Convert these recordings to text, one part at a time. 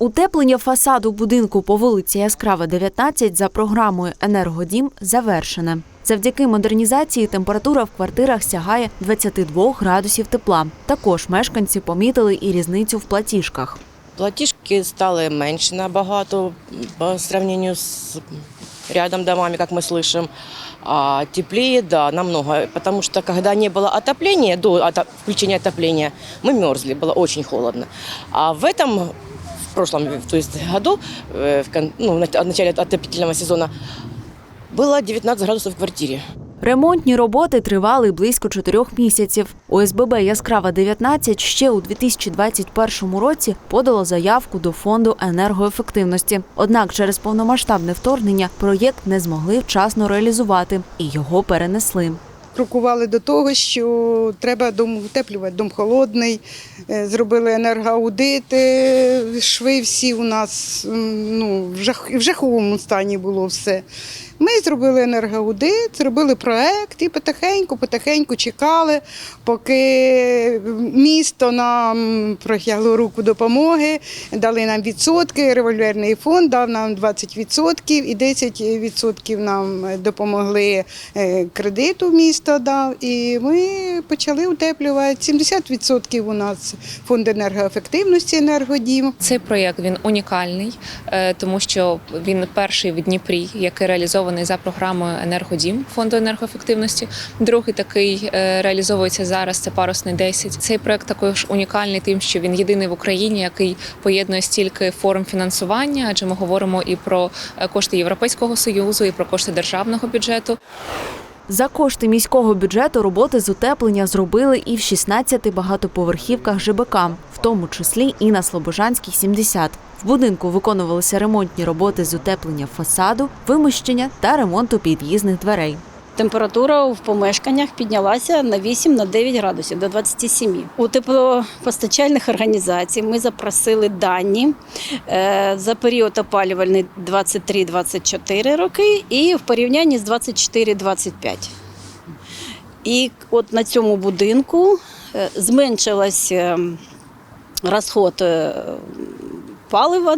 Утеплення фасаду будинку по вулиці Яскрава, 19 за програмою Енергодім завершене. Завдяки модернізації температура в квартирах сягає 22 градусів тепла. Також мешканці помітили і різницю в платіжках. Платіжки стали менше набагато по сравнению с рядом домами, как мы слышим. А теплее, да, намного. Потому что когда не было отопления, до ото- включения отопления, мы мерзли, было очень холодно. А в этом, в прошлом, то есть году, э, в ну, в начале отопительного сезона, было 19 градусов в квартире. Ремонтні роботи тривали близько чотирьох місяців. ОСББ Яскрава 19 ще у 2021 році подало заявку до фонду енергоефективності. Однак через повномасштабне вторгнення проєкт не змогли вчасно реалізувати і його перенесли. Крокували до того, що треба дом утеплювати, дом холодний, е, зробили енергоаудити, шви всі у нас ну, в, жах, в жаховому стані було все. Ми зробили енергоаудит, зробили проект і потихеньку, потихеньку чекали, поки місто нам протягло руку допомоги, дали нам відсотки, револьверний фонд дав нам 20% і 10% нам допомогли е, кредиту місто дав. І ми почали утеплювати. 70% у нас фонд енергоефективності енергодім. Цей проєкт він унікальний, е, тому що він перший в Дніпрі, який реалізований за програмою Енергодім фонду енергоефективності. Другий такий е, реалізовується зараз. Це парусний 10. Цей проект також унікальний, тим, що він єдиний в Україні, який поєднує стільки форм фінансування, адже ми говоримо і про е, кошти Європейського союзу, і про кошти державного бюджету. За кошти міського бюджету роботи з утеплення зробили і в 16 багатоповерхівках ЖБК, в тому числі і на Слобожанській 70. В будинку виконувалися ремонтні роботи з утеплення фасаду, вимощення та ремонту під'їзних дверей. Температура в помешканнях піднялася на 8 на 9 градусів до 27. У теплопостачальних організацій ми запросили дані е, за період опалювальний 23-24 роки і в порівнянні з 24-25. І от на цьому будинку е, зменшилась е, розход палива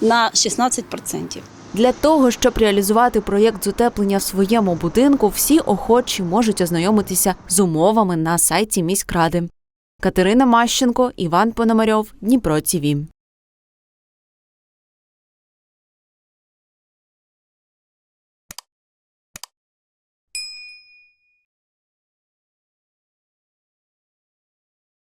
на 16%. Для того, щоб реалізувати проєкт з утеплення в своєму будинку, всі охочі можуть ознайомитися з умовами на сайті міськради. Катерина Мащенко, Іван Пономарьов, Дніпро ТІВІ.